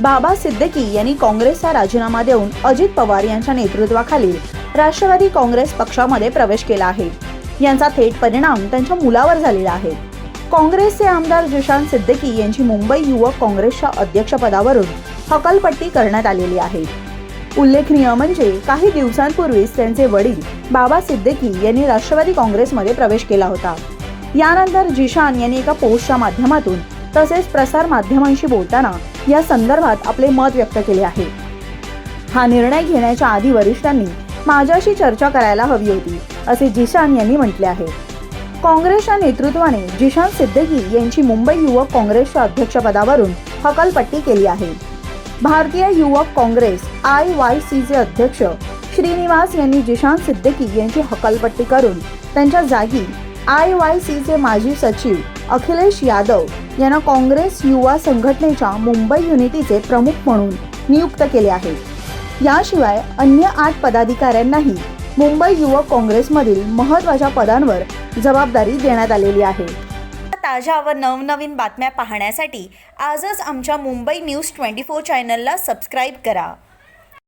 बाबा सिद्दीकी यांनी काँग्रेसचा राजीनामा देऊन अजित पवार यांच्या नेतृत्वाखालील राष्ट्रवादी काँग्रेस पक्षामध्ये प्रवेश केला आहे. यांचा थेट परिणाम त्यांच्या मुलावर झालेला आहे. काँग्रेसचे आमदार जिशान सिद्दीकी यांची मुंबई युवक काँग्रेसच्या अध्यक्षपदावरून हकलपट्टी करण्यात आलेली आहे. उल्लेखनीय म्हणजे काही दिवसांपूर्वीच त्यांचे वडील बाबा सिद्दीकी यांनी राष्ट्रवादी काँग्रेसमध्ये प्रवेश केला होता. यानंतर जिशान यांनी एका पोस्टच्या माध्यमातून तसेच प्रसार माध्यमांशी बोलताना या संदर्भात आपले मत व्यक्त केले आहे. हा निर्णय घेण्याच्या आधी वरिष्ठांनी माझ्याशी चर्चा करायला हवी होती असे जिशान यांनी म्हटले आहे. काँग्रेसच्या नेतृत्वाने जिशान सिद्दीकी यांची मुंबई युवक काँग्रेसच्या अध्यक्षपदावरून हकालपट्टी केली आहे. भारतीय युवक काँग्रेस आय वाय सीचे अध्यक्ष श्रीनिवास यांनी जिशान सिद्दीकी यांची हकालपट्टी करून त्यांच्या जागी आय वाय सीचे माजी सचिव अखिलेश यादव यांना काँग्रेस युवा संघटनेच्या मुंबई युनिटीचे प्रमुख म्हणून नियुक्त केले आहे. याशिवाय अन्य आठ पदाधिकाऱ्यांनाही मुंबई युवक काँग्रेसमधील महत्त्वाच्या पदांवर जबाबदारी देण्यात आलेली आहे. ताज्या व नवनवीन बातम्या पाहण्यासाठी आजच आमच्या मुंबई न्यूज ट्वेंटी फोर चॅनलला सबस्क्राईब करा.